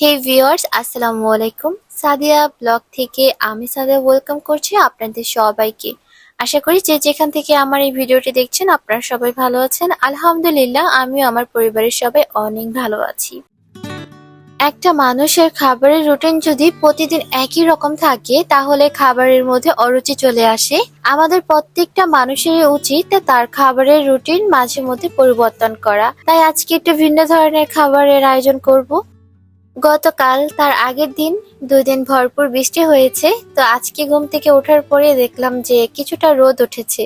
হে viewers আসসালামু আলাইকুম Sadia blog থেকে আমি সাদিয়া ওয়েলকাম করছি আপনাদের সবাইকে। আশা করি যে যেখান থেকে আমার এই ভিডিওটি দেখছেন, আপনারা সবাই ভালো আছেন। আলহামদুলিল্লাহ, আমিও আমার পরিবারের সবাই অনেক ভালো আছি। একটা মানুষের খাবারের রুটিন যদি প্রতিদিন একই রকম থাকে, তাহলে খাবারের মধ্যে অরুচি চলে আসে। আমাদের প্রত্যেকটা মানুষেরই উচিত তার খাবারের রুটিন মাঝে মধ্যে পরিবর্তন করা। তাই আজকে একটু ভিন্ন ধরনের খাবারের আয়োজন করব। গতকাল তার আগের দিন, দুই দিন ভরপুর বৃষ্টি হয়েছে, তো আজকে ঘুম থেকে ওঠার পরে দেখলাম যে কিছুটা রোদ উঠেছে।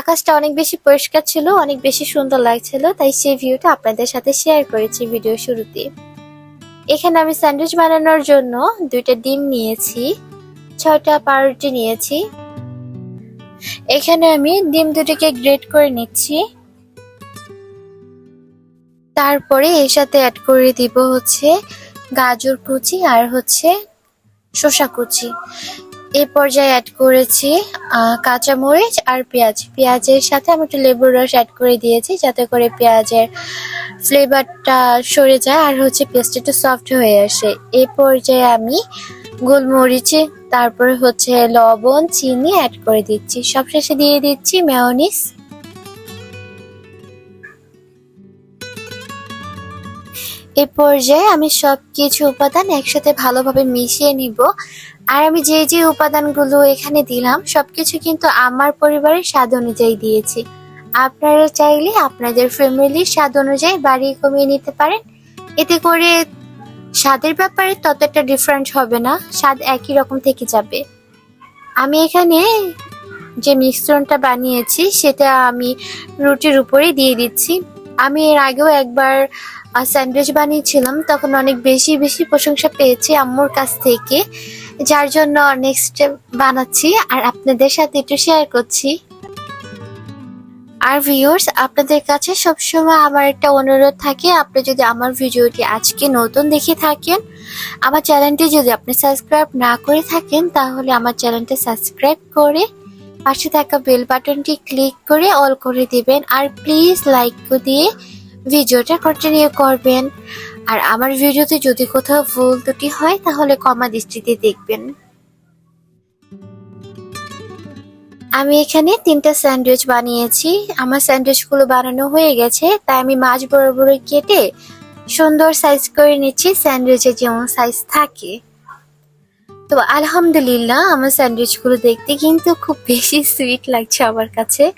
আকাশটা অনেক বেশি পরিষ্কার ছিল, অনেক বেশি সুন্দর লাগছিল, তাই সেই ভিউটা আপনাদের সাথে শেয়ার করেছি ভিডিও শুরুতে। এখানে আমি স্যান্ডউইচ বানানোর জন্য দুইটা ডিম নিয়েছি, ছয়টা পাউরুটি নিয়েছি। এখানে আমি ডিম দুটিকে গ্রেট করে নিচ্ছি। তারপরে এর সাথে অ্যাড করে দিব হচ্ছে গাজর কুচি আর হচ্ছে শসা কুচি। এই পর্যায়ে অ্যাড করেছি কাঁচামরিচ আর পেঁয়াজ। পেঁয়াজের সাথে আমি একটু লেবুর রস অ্যাড করে দিয়েছি যাতে করে পেঁয়াজের ফ্লেভারটা সরে যায় আর হচ্ছে পেঁয়াজটা একটু সফট হয়ে আসে। এই পর্যায়ে আমি গোলমরিচে, তারপরে হচ্ছে লবণ, চিনি অ্যাড করে দিচ্ছি। সবশেষে দিয়ে দিচ্ছি মেয়নিস এ পর্যায়ে আমি সব কিছু উপাদান একসাথে ভালোভাবে মিশিয়ে নিব। আর আমি যে যে উপাদানগুলো এখানে দিলাম সব কিছু কিন্তু আমার পরিবারের স্বাদ অনুযায়ী দিয়েছি। আপনারা চাইলে আপনাদের ফ্যামিলির স্বাদ অনুযায়ী বাড়িয়ে কমিয়ে নিতে পারেন। এতে করে স্বাদের ব্যাপারে ততটা ডিফারেন্ট হবে না, স্বাদ একই রকম থেকে যাবে। আমি এখানে যে মিশ্রণটা বানিয়েছি, সেটা আমি রুটির উপরে দিয়ে দিচ্ছি। আমি এর আগেও একবার স্যান্ডউইচ বানিয়েছিলাম, তখন অনেক বেশি বেশি প্রশংসা পেয়েছি আম্মুর কাছ থেকে, যার জন্য নেক্সট বানাচ্ছি। আর আপনাদের সাথে একটু শেয়ার করছি। আর ভিউয়ার্স আপনাদের কাছে সবসময় আমার একটা অনুরোধ থাকে, আপনি যদি আমার ভিডিওটি আজকে নতুন দেখে থাকেন, আমার চ্যানেলটি যদি আপনি সাবস্ক্রাইব না করে থাকেন, তাহলে আমার চ্যানেলটি সাবস্ক্রাইব করে পাশে থাকা বেল বাটনটি ক্লিক করে অল করে দিবেন। আর প্লিজ লাইক দিয়ে ভিডিওটা কন্টিনিউ করবেন। আর আমার ভিডিওতে যদি কোথাও ভুল ত্রুটি হয়, তাহলে কমা দৃষ্টিতে দেখবেন। আমি এখানে তিনটা স্যান্ডউইচ বানিয়েছি। আমার স্যান্ডউইচগুলো বানানো হয়ে গেছে, তাই আমি মাছ বরাবর কেটে সুন্দর সাইজ করে নিচ্ছি। স্যান্ডউইচের যেমন সাইজ থাকে। তো আলহামদুলিল্লাহ, আমার স্যান্ডউইচগুলো দেখতে কিন্তু খুব বেশি সুইট লাগছে আমার কাছে।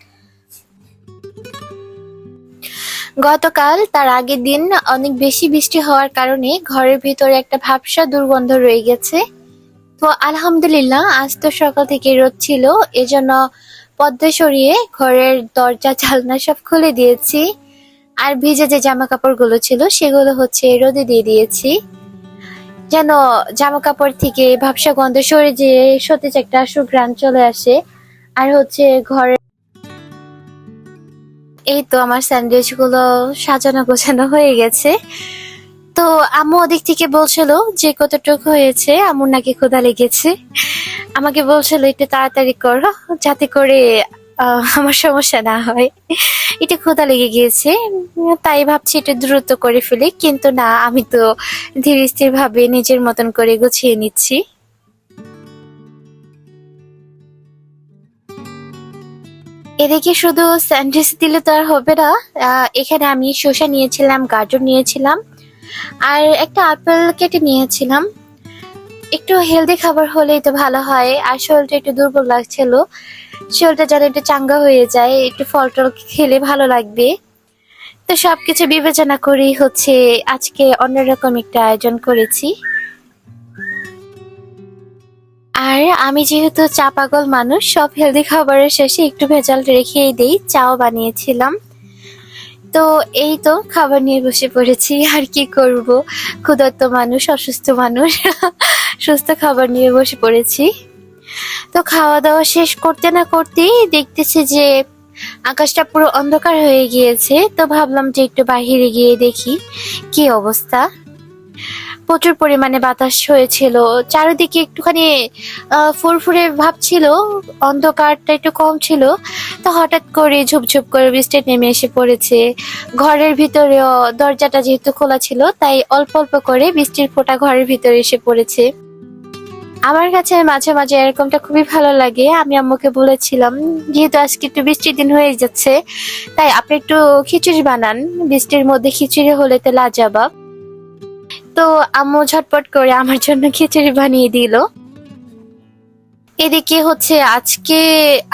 গতকাল তার আগের দিন অনেক বেশি বৃষ্টি হওয়ার কারণে ঘরের ভিতরে একটা ভাবসা দুর্গন্ধ রয়ে গেছে। তো আলহামদুলিল্লাহ, আজ তো সকাল থেকে রোদ ছিল, এজন্য পদ্মা সরিয়ে ঘরের দরজা জালনা সব খুলে দিয়েছি। আর ভিজে যে জামা কাপড়গুলো ছিল, সেগুলো হচ্ছে রোদে দিয়ে দিয়েছি। যেন জামা কাপড় থেকে ভাবসা গন্ধ সরে যে সতেজ একটা সুঘ্রাণ চলে আসে। আর হচ্ছে ঘরে এই তো আমার স্যান্ডউইচগুলো সাজানো গোছানো হয়ে গেছে। তো আম্মু ওদিক থেকে বলছিল যে, কতটুকু হয়েছে? আম্মুর নাকি ক্ষুধা লেগেছে। আমাকে বলছিল, একটু তাড়াতাড়ি করো, যাতে করে আমার সমস্যা না হয়। এটা ক্ষুধা লেগে গিয়েছে। তাই ভাবছি এটা দ্রুত করে ফেলি, কিন্তু না, আমি তো ধীর স্থির ভাবে নিজের মতন করে গুছিয়ে নিচ্ছি। এদিকে শুধু স্যান্ডউইচ দিলে তো আর হবে না এখানে আমি শসা নিয়েছিলাম, গাজর নিয়েছিলাম, আর একটা আপেল কেটে নিয়েছিলাম। একটু হেলদি খাবার হলেই তো ভালো হয়, আর শরীরটা একটু দুর্বল লাগছিল। শরীরটা যেন একটু চাঙ্গা হয়ে যায়, একটু ফল টল খেলে ভালো লাগবে। তো সবকিছু বিবেচনা করেই হচ্ছে আজকে অন্যরকম একটা আয়োজন করেছি। আর আমি যেহেতু চা পাগল মানুষ, সব হেলদি খাবারের শেষে একটু ভেজাল রেখেই দেই, চাও বানিয়েছিলাম। তো এই তো খাবার নিয়ে বসে পড়েছি, আর কি করব? ক্ষুধার্ত মানুষ, অসুস্থ মানুষ, সুস্থ খাবার নিয়ে বসে পড়েছি। তো খাওয়া দাওয়া শেষ করতে না করতেই দেখতেছি যে আকাশটা পুরো অন্ধকার হয়ে গিয়েছে, তো ভাবলাম যে একটু বাহিরে গিয়ে দেখি, কি অবস্থা? প্রচুর পরিমাণে বাতাস হয়েছিল। চারিদিকে একটুখানি ফুরফুরে ভাব ছিল, অন্ধকারটা একটু কম ছিল। তো হঠাৎ করে ঝুপঝুপ করে বৃষ্টি নেমে এসে পড়েছে। ঘরের ভিতরেও দরজাটা যেহেতু খোলা ছিল, তাই অল্প অল্প করে বৃষ্টির ফোঁটা ঘরের ভিতরে এসে পড়েছে। আমার কাছে মাঝে মাঝে এরকমটা খুবই ভালো লাগে। আমি আম্মুকে বলেছিলাম, যেহেতু আজকে একটু বৃষ্টির দিন হয়ে যাচ্ছে, তাই আপনি একটু খিচুড়ি বানান। বৃষ্টির মধ্যে খিচুড়ি হলে তো লাজাবাব। তো আম্মু ঝটপট করে আমার জন্য খিচুড়ি বানিয়ে দিল। এদিকে হচ্ছে আজকে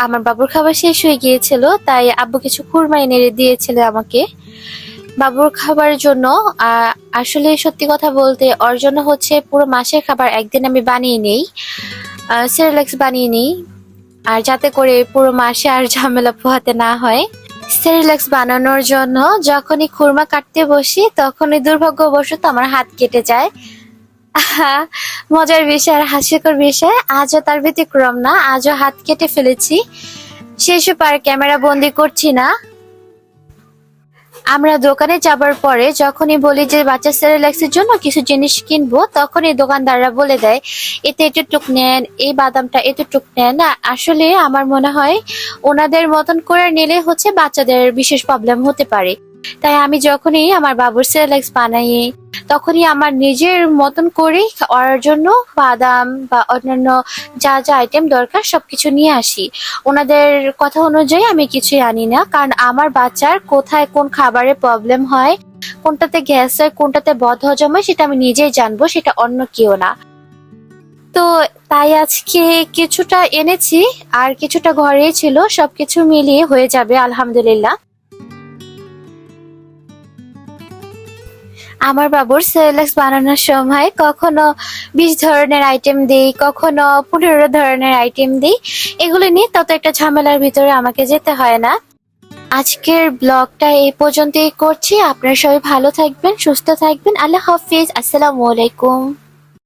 আমার বাবুর খাবার শেষ হয়ে গিয়েছিল, তাই আব্বু কিছু খুরমা এনে দিয়েছিল আমাকে। বাবুর খাবার জন্য আসলে সত্যি কথা বলতে ওর জন্য হচ্ছে পুরো মাসের খাবার একদিন আমি বানিয়ে নেই সেরেলেক্স বানিয়ে নিই। আর যাতে করে পুরো মাসে আর ঝামেলা পোহাতে না হয়। সেরিলাক্স বানানোর জন্য যখনই খুরমা কাটতে বসি, তখনই দুর্ভাগ্যবশত আমার হাত কেটে যায়। মজার বিষয় আর হাস্যকর বিষয়, আজও তার ব্যতিক্রম না, আজও হাত কেটে ফেলেছি। সেসব আর ক্যামেরা বন্দি করছি না। আমরা দোকানে যাবার পরে যখনই বলি যে বাচ্চা সেরেলাক্সের জন্য কিছু জিনিস কিনবো, তখনই দোকানদাররা বলে দেয়, এতে এতটুক নেন, এই বাদামটা এতটুক নেন। আসলে আমার মনে হয় ওনাদের মতন করে নিলে হচ্ছে বাচ্চাদের বিশেষ প্রবলেম হতে পারে। তাই আমি যখনই আমার বাবুর সেরেলাক্স বানাই, তখনই আমার নিজের মতন করে ওর জন্য বাদাম বা অন্যান্য যা যা আইটেম দরকার সবকিছু নিয়ে আসি। ওনাদের কথা অনুযায়ী আমি কিছুই আনি না, কারণ আমার বাচ্চার কোথায় কোন খাবারের প্রবলেম হয়, কোনটাতে গ্যাস হয়, কোনটাতে বদ হজম হয় সেটা আমি নিজেই জানব, সেটা অন্য কেউ না। তো তাই আজকে কিছুটা এনেছি, আর কিছুটা ঘরেই ছিল, সবকিছু মিলিয়ে হয়ে যাবে, আলহামদুলিল্লাহ। আমার বাবুর সেরেলাক্স বানানোর সময় কখনো বিশ ধরনের আইটেম দিই, কখনো পনেরো ধরনের আইটেম দিই। এগুলো নিয়ে তত একটা ঝামেলার ভিতরে আমাকে যেতে হয় না। আজকের ব্লগটা এই পর্যন্তই করছি। আপনারা সবাই ভালো থাকবেন, সুস্থ থাকবেন। আল্লাহ হাফিজ। আসসালামু আলাইকুম।